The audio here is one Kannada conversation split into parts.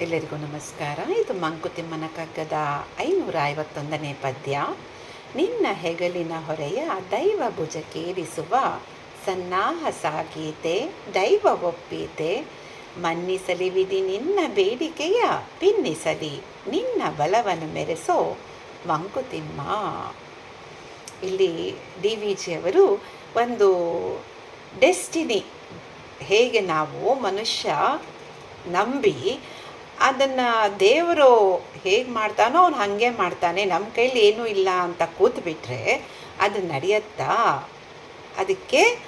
ಎಲ್ಲರಿಗೂ ನಮಸ್ಕಾರ. ಇದು ಮಂಕುತಿಮ್ಮನ ಕಗ್ಗದ ಐನೂರ ಐವತ್ತೊಂದನೇ ಪದ್ಯ. ನಿನ್ನ ಹೆಗಲಿನ ಹೊರೆಯ ದೈವ ಭುಜಕ್ಕೇರಿಸುವ ಸನ್ನಾಹ ಸಾಗೀತೆ ದೈವ ಒಪ್ಪೀತೆ. ಮನ್ನಿಸಲಿ ವಿಧಿ ನಿನ್ನ ಬೇಡಿಕೆಯ, ಪಿನ್ನಿಸಲಿ ನಿನ್ನ ಬಲವನ್ನು ಮೆರೆಸೋ ಮಂಕುತಿಮ್ಮ. ಇಲ್ಲಿ ಡಿ ವಿ ಜಿಯವರು ಒಂದು ಡೆಸ್ಟಿನಿ ಹೇಗೆ ನಾವು ಮನುಷ್ಯ ನಂಬಿ ಅದನ್ನು ದೇವರು ಹೇಗೆ ಮಾಡ್ತಾನೋ ಅವ್ನು ಹಾಗೆ ಮಾಡ್ತಾನೆ. ನಮ್ಮ ಕೈಲಿ ಏನೂ ಇಲ್ಲ ಅಂತ ಕೂತ್ಬಿಟ್ರೆ ಅದು ನಡೆಯತ್ತಾ? ಅದಕ್ಕೆ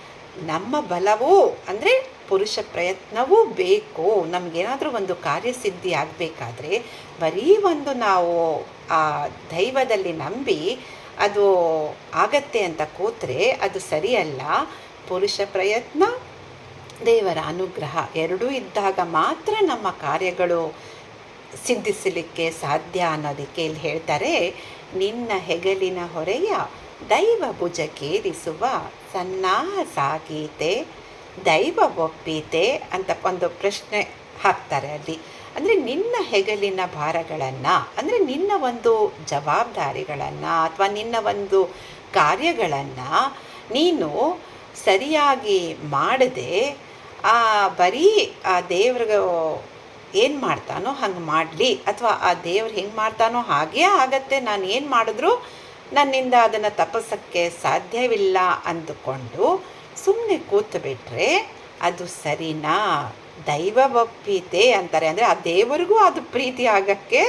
ನಮ್ಮ ಬಲವೂ ಅಂದರೆ ಪುರುಷ ಪ್ರಯತ್ನವೂ ಬೇಕು. ನಮಗೇನಾದರೂ ಒಂದು ಕಾರ್ಯಸಿದ್ಧಿ ಆಗಬೇಕಾದ್ರೆ ಬರೀ ಒಂದು ನಾವು ಆ ದೈವದಲ್ಲಿ ನಂಬಿ ಅದು ಆಗತ್ತೆ ಅಂತ ಕೂತ್ರೆ ಅದು ಸರಿಯಲ್ಲ. ಪುರುಷ ಪ್ರಯತ್ನ ದೇವರ ಅನುಗ್ರಹ ಎರಡೂ ಇದ್ದಾಗ ಮಾತ್ರ ನಮ್ಮ ಕಾರ್ಯಗಳು ಸಿದ್ಧಿಸಲಿಕ್ಕೆ ಸಾಧ್ಯ ಅನ್ನೋದಕ್ಕೆ ಇಲ್ಲಿ ಹೇಳ್ತಾರೆ, ನಿನ್ನ ಹೆಗಲಿನ ಹೊರೆಯ ದೈವ ಭುಜಕ್ಕೇರಿಸುವ ಸನ್ನಾಹ ಸಾಗೀತೆ ದೈವ ಒಪ್ಪೀತೆ ಅಂತ ಒಂದು ಪ್ರಶ್ನೆ ಹಾಕ್ತಾರೆ ಅಲ್ಲಿ. ಅಂದರೆ ನಿನ್ನ ಹೆಗಲಿನ ಭಾರಗಳನ್ನು, ಅಂದರೆ ನಿನ್ನ ಒಂದು ಜವಾಬ್ದಾರಿಗಳನ್ನು ಅಥವಾ ನಿನ್ನ ಒಂದು ಕಾರ್ಯಗಳನ್ನು ನೀನು ಸರಿಯಾಗಿ ಮಾಡದೆ ಆ ಬರೀ ಆ ದೇವ್ರಿಗೆ ಏನು ಮಾಡ್ತಾನೋ ಹಂಗೆ ಮಾಡಲಿ ಅಥವಾ ಆ ದೇವ್ರು ಹೆಂಗೆ ಮಾಡ್ತಾನೋ ಹಾಗೇ ಆಗತ್ತೆ. ನಾನು ಏನು ಮಾಡಿದ್ರೂ ನನ್ನಿಂದ ಅದನ್ನು ತಪಸ್ಸಕ್ಕೆ ಸಾಧ್ಯವಿಲ್ಲ ಅಂದುಕೊಂಡು ಸುಮ್ಮನೆ ಕೂತು ಬಿಟ್ಟರೆ ಅದು ಸರಿನಾ? ದೈವ ಒಪ್ಪಿತೆ ಅಂತಾರೆ. ಅಂದರೆ ಆ ದೇವರಿಗೂ ಅದು ಪ್ರೀತಿ ಆಗೋಕ್ಕೆ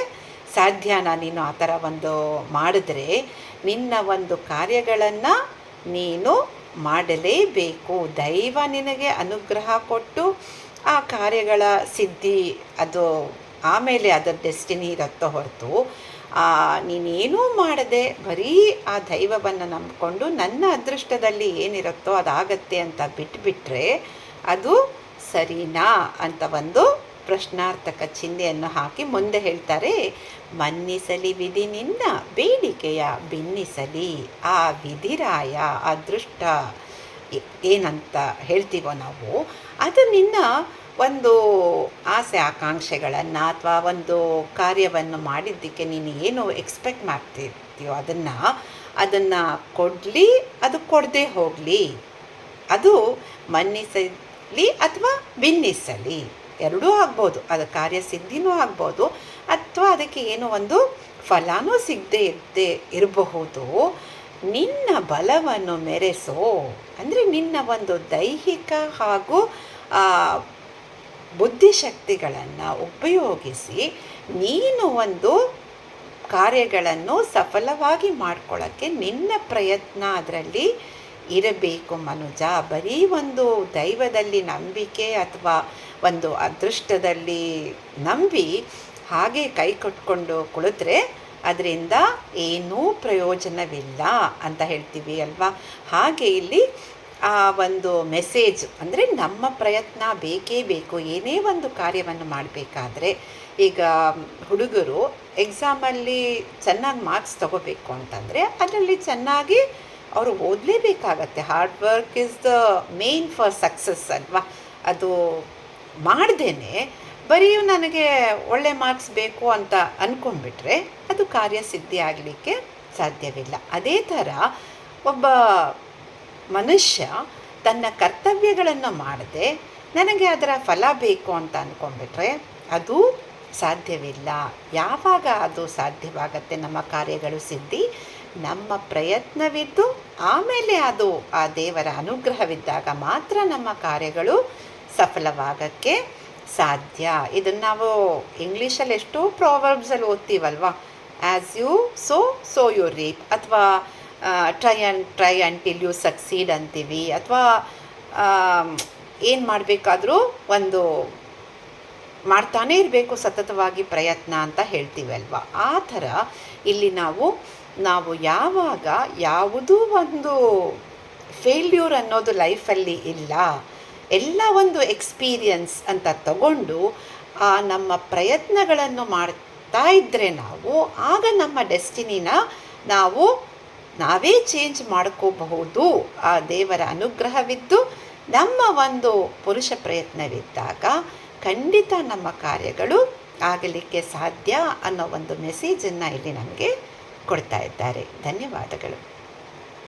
ಸಾಧ್ಯನಾ ನೀನು ಆ ಥರ ಒಂದು ಮಾಡಿದ್ರೆ ನಿನ್ನ ಒಂದು ಕಾರ್ಯಗಳನ್ನು ನೀನು ಮಾಡಲೇಬೇಕು. ದೈವ ನಿನಗೆ ಅನುಗ್ರಹ ಕೊಟ್ಟು ಆ ಕಾರ್ಯಗಳ ಸಿದ್ಧಿ, ಅದು ಆಮೇಲೆ ಅದರ ಡೆಸ್ಟಿನಿ ಇರುತ್ತೋ ಹೊರತು ನೀನೇನೂ ಮಾಡದೆ ಬರೀ ಆ ದೈವವನ್ನು ನಂಬಿಕೊಂಡು ನನ್ನ ಅದೃಷ್ಟದಲ್ಲಿ ಏನಿರುತ್ತೋ ಅದಾಗತ್ತೆ ಅಂತ ಬಿಟ್ಬಿಟ್ರೆ ಅದು ಸರಿನಾ ಅಂತ ಒಂದು ಪ್ರಶ್ನಾರ್ಥಕ ಚಿಹ್ನೆಯನ್ನು ಹಾಕಿ ಮುಂದೆ ಹೇಳ್ತಾರೆ, ಮನ್ನಿಸಲಿ ವಿಧಿ ನಿನ್ನ, ಬೇಡಿಕೆಯ ಬಿನ್ನಿಸಲಿ, ಆ ವಿಧಿರಾಯ ಅದೃಷ್ಟ. ಏನಂತ ಹೇಳ್ತೀವೋ ನಾವು, ಅದು ನಿನ್ನ ಒಂದು ಆಸೆ ಆಕಾಂಕ್ಷೆಗಳನ್ನು ಅಥವಾ ಒಂದು ಕಾರ್ಯವನ್ನು ಮಾಡಿದ್ದಕ್ಕೆ ನೀನು ಏನು ಎಕ್ಸ್ಪೆಕ್ಟ್ ಮಾಡ್ತಿರ್ತೀಯೋ ಅದನ್ನು ಅದನ್ನು ಕೊಡಲಿ, ಅದು ಕೊಡದೆ ಹೋಗಲಿ. ಅದು ಮನ್ನಿಸಲಿ ಅಥವಾ ಭಿನ್ನಿಸಲಿ ಎರಡೂ ಆಗ್ಬೋದು ಅದು ಕಾರ್ಯಸಿದ್ಧಿನೂ ಆಗ್ಬೋದು, ಅಥವಾ ಅದಕ್ಕೆ ಏನೋ ಒಂದು ಫಲಾನೂ ಸಿಗದೆ ಇದ್ದೇ ಇರಬಹುದು. ನಿನ್ನ ಬಲವನ್ನು ಮೆರೆಸೋ, ಅಂದರೆ ನಿನ್ನ ಒಂದು ದೈಹಿಕ ಹಾಗೂ ಬುದ್ಧಿಶಕ್ತಿಗಳನ್ನು ಉಪಯೋಗಿಸಿ ನೀನು ಒಂದು ಕಾರ್ಯಗಳನ್ನು ಸಫಲವಾಗಿ ಮಾಡ್ಕೊಳ್ಳೋಕ್ಕೆ ನಿನ್ನ ಪ್ರಯತ್ನ ಅದರಲ್ಲಿ ಇರಬೇಕು ಮನುಜ. ಬರೀ ಒಂದು ದೈವದಲ್ಲಿ ನಂಬಿಕೆ ಅಥವಾ ಒಂದು ಅದೃಷ್ಟದಲ್ಲಿ ನಂಬಿ ಹಾಗೆ ಕೈ ಕಟ್ಕೊಂಡು ಕುಳಿತರೆ ಅದರಿಂದ ಏನೂ ಪ್ರಯೋಜನವಿಲ್ಲ ಅಂತ ಹೇಳ್ತೀವಿ ಅಲ್ವಾ? ಹಾಗೆ ಇಲ್ಲಿ ಆ ಒಂದು ಮೆಸೇಜ್ ಅಂದರೆ ನಮ್ಮ ಪ್ರಯತ್ನ ಬೇಕೇ ಬೇಕು, ಏನೇ ಒಂದು ಕಾರ್ಯವನ್ನು ಮಾಡಬೇಕಾದ್ರೆ ಈಗ ಹುಡುಗರು ಎಕ್ಸಾಮಲ್ಲಿ ಚೆನ್ನಾಗಿ ಮಾರ್ಕ್ಸ್ ತಗೋಬೇಕು ಅಂತಂದರೆ ಅದರಲ್ಲಿ ಚೆನ್ನಾಗಿ ಅವರು ಓದಲೇಬೇಕಾಗತ್ತೆ. Hard work is the main for success ಅಲ್ವಾ? ಅದು ಮಾಡ್ದೇನೆ, ಬರೀ ನನಗೆ ಒಳ್ಳೆ ಮಾರ್ಕ್ಸ್ ಬೇಕು ಅಂತ ಅಂದ್ಕೊಂಡ್ಬಿಟ್ರೆ ಅದು ಕಾರ್ಯಸಿದ್ಧಿ ಆಗಲಿಕ್ಕೆ ಸಾಧ್ಯವಿಲ್ಲ. ಅದೇ ಥರ ಒಬ್ಬ ಮನುಷ್ಯ ತನ್ನ ಕರ್ತವ್ಯಗಳನ್ನು ಮಾಡದೆ, ನನಗೆ ಅದರ ಫಲ ಬೇಕು ಅಂತ ಅಂದ್ಕೊಂಡ್ಬಿಟ್ರೆ ಅದು ಸಾಧ್ಯವಿಲ್ಲ. ಯಾವಾಗ ಅದು ಸಾಧ್ಯವಾಗತ್ತೆ? ನಮ್ಮ ಕಾರ್ಯಗಳು ಸಿದ್ಧಿ, ನಮ್ಮ ಪ್ರಯತ್ನವಿದ್ದು, ಆಮೇಲೆ ಅದು ಆ ದೇವರ ಅನುಗ್ರಹವಿದ್ದಾಗ ಮಾತ್ರ ನಮ್ಮ ಕಾರ್ಯಗಳು ಸಫಲವಾಗಕ್ಕೆ ಸಾಧ್ಯ. ಇದನ್ನು ನಾವು ಇಂಗ್ಲೀಷಲ್ಲಿ ಎಷ್ಟು ಪ್ರಾವರ್ಬ್ಸಲ್ಲಿ ಓದ್ತೀವಲ್ವ? As you so so you reap ಅಥವಾ try and try till you succeed ಅಂತೀವಿ. ಅಥವಾ ಏನು ಮಾಡಬೇಕಾದ್ರೂ ಒಂದು ಮಾಡ್ತಾನೇ ಇರಬೇಕು, ಸತತವಾಗಿ ಪ್ರಯತ್ನ ಅಂತ ಹೇಳ್ತೀವಿ ಅಲ್ವಾ ಆ ಥರ ಇಲ್ಲಿ ನಾವು ನಾವು ಯಾವಾಗ ಯಾವುದೂ ಒಂದು ಫೇಲ್ಯೂರ್ ಅನ್ನೋದು ಲೈಫಲ್ಲಿ ಇಲ್ಲ. ಎಲ್ಲ ಒಂದು ಎಕ್ಸ್ಪೀರಿಯನ್ಸ್ ಅಂತ ತಗೊಂಡು, ಆ ನಮ್ಮ ಪ್ರಯತ್ನಗಳನ್ನು ಮಾಡ್ತಾ ಇದ್ದರೆ ನಾವು, ಆಗ ನಮ್ಮ ಡೆಸ್ಟಿನಿನ ನಾವು ನಾವೇ ಚೇಂಜ್ ಮಾಡ್ಕೋಬಹುದು. ಆ ದೇವರ ಅನುಗ್ರಹವಿದ್ದು ನಮ್ಮ ಒಂದು ಪುರುಷ ಪ್ರಯತ್ನವಿದ್ದಾಗ ಖಂಡಿತ ನಮ್ಮ ಕಾರ್ಯಗಳು ಆಗಲಿಕ್ಕೆ ಸಾಧ್ಯ ಅನ್ನೋ ಒಂದು ಮೆಸೇಜನ್ನು ಇಲ್ಲಿ ನಮಗೆ ಕೊಡ್ತಾ ಇದ್ದಾರೆ. ಧನ್ಯವಾದಗಳು.